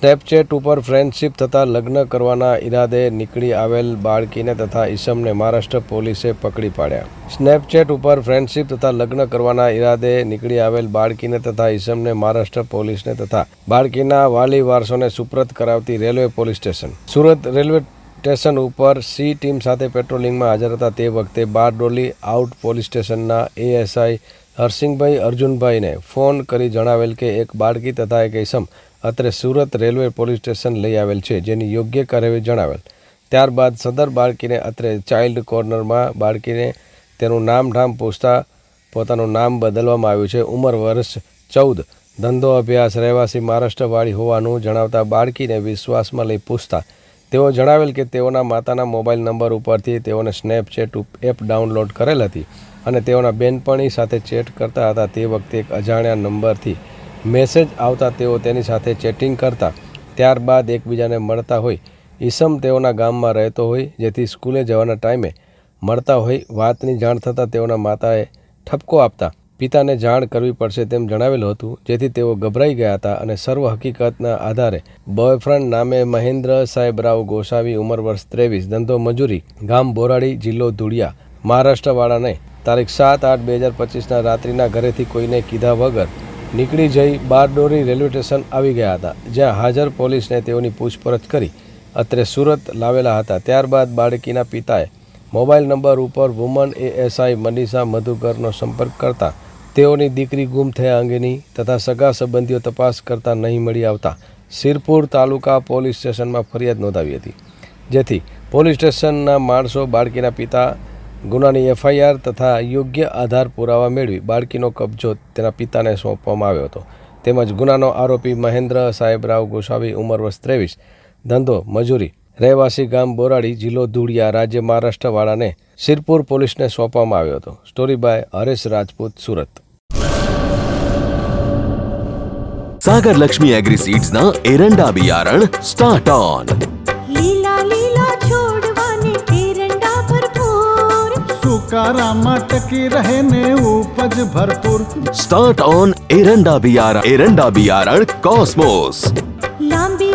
Snapchat ઉપર friendship તથા લગ્ન કરવાના ઈરાદે નીકળી આવેલ બાળકીને તથા ઈસમને મહારાષ્ટ્ર પોલીસે પકડી પાડ્યા. સ્નેપચેટ ઉપર ફ્રેન્ડશિપ તથા લગ્ન કરવાના ઈરાદે નીકળી આવેલ બાળકીને તથા ઈસમને મહારાષ્ટ્ર પોલીસને તથા બાળકીના વાલી વારસોને સુપ્રત કરાવતી railway police station. Surat railway station ઉપર સી ટીમ સાથે પેટ્રોલિંગમાં હાજર હતા. તે વખતે બારડોલી આઉટ પોલીસ સ્ટેશનના એએસઆઈ હરસિંહભાઈ અર્જુનભાઈને ફોન કરી જણાવેલ કે એક બાળકી તથા એક ઇસમ અત્રે સુરત રેલવે પોલીસ સ્ટેશન લઈ આવેલ છે, જેની યોગ્ય કાર્યવાહી જણાવેલ. ત્યારબાદ સદર બાળકીને અત્રે ચાઇલ્ડ કોર્નરમાં બાળકીને તેનું નામ ઠામ પૂછતા પોતાનું નામ બદલવામાં આવ્યું છે. ઉંમર વર્ષ ચૌદ. ધંધો અભ્યાસ, રહેવાસી, મહારાષ્ટ્રવાળી હોવાનું જણાવતા બાળકીને વિશ્વાસમાં લઈ પૂછતા તેઓ જણાવેલ કે તેઓના માતાના મોબાઈલ નંબર ઉપરથી તેઓને સ્નેપચેટ એપ ડાઉનલોડ કરેલ હતી અને તેઓના બેનપણી સાથે ચેટ કરતા હતા. તે વખતે એક અજાણ્યા નંબરથી મેસેજ આવતા તેઓ તેની સાથે ચેટિંગ કરતા, ત્યારબાદ એકબીજાને મળતા હોય. ઈસમ તેઓના ગામમાં રહેતો હોય, જેથી સ્કૂલે જવાના ટાઈમે મળતા હોય. વાતની જાણ થતાં તેઓના માતાએ ઠપકો આપતા પિતાને જાણ કરવી પડશે તેમ જણાવેલું હતું, જેથી તેઓ ગભરાઈ ગયા હતા અને સર્વ હકીકતના આધારે બોયફ્રેન્ડ નામે મહેન્દ્ર સાહેબ રાવ ગોસાવી ઉંમર વર્ષ ત્રેવીસ, ધંધો મજૂરી, ગામ બોરાડી, જિલ્લો ધુળિયા, મહારાષ્ટ્રવાળાને તારીખ સાત આઠ બે હજાર પચીસના રાત્રિના ઘરેથી કોઈને કીધા વગર નીકળી જઈ બારડોરી રેલવે સ્ટેશન આવી ગયા હતા, જ્યાં હાજર પોલીસને તેઓની પૂછપરછ કરી અત્રે સુરત લાવેલા હતા. ત્યારબાદ બાળકીના પિતાએ મોબાઈલ નંબર ઉપર વુમન એએસઆઈ મનીષા મધુકરનો સંપર્ક કરતા તેઓની દીકરી ગુમ થયા અંગેની તથા સગા સંબંધીઓ તપાસ કરતા નહીં મળી આવતા સિરપુર તાલુકા પોલીસ સ્ટેશનમાં ફરિયાદ નોંધાવી હતી. જેથી પોલીસ સ્ટેશનના માણસો બાળકીના પિતા ગુનાની એફઆઈઆર તથા યોગ્ય આધાર પુરાવા મેળવી બાળકીનો કબજો તેના પિતાને સોંપવામાં આવ્યો હતો. તેમજ ગુનાનો આરોપી મહેન્દ્ર સાહેબરાવ ગોસાવી, ઉંમર વર્ષ ત્રેવીસ, ધંધો, મજૂરી રહેવાસી ગામ બોરાડી જિલ્લો ધૂળિયા રાજ્ય મહારાષ્ટ્રવાળાને શિરપુર પોલીસને સોંપવામાં આવ્યો હતો story by Haresh Rajput Surat Sagar Lakshmi agri seeds ના એરંડા બિયારણ સ્ટાર્ટ ઓન લીલા લીલા છોડવાને એરંડા ભરપૂર સુકારામાં ટકી રહે ને ઉપજ ભરપૂર સ્ટાર્ટ ઓન એરંડા બિયારણ એરંડા બિયારણ કોસ્મોસ લાંબી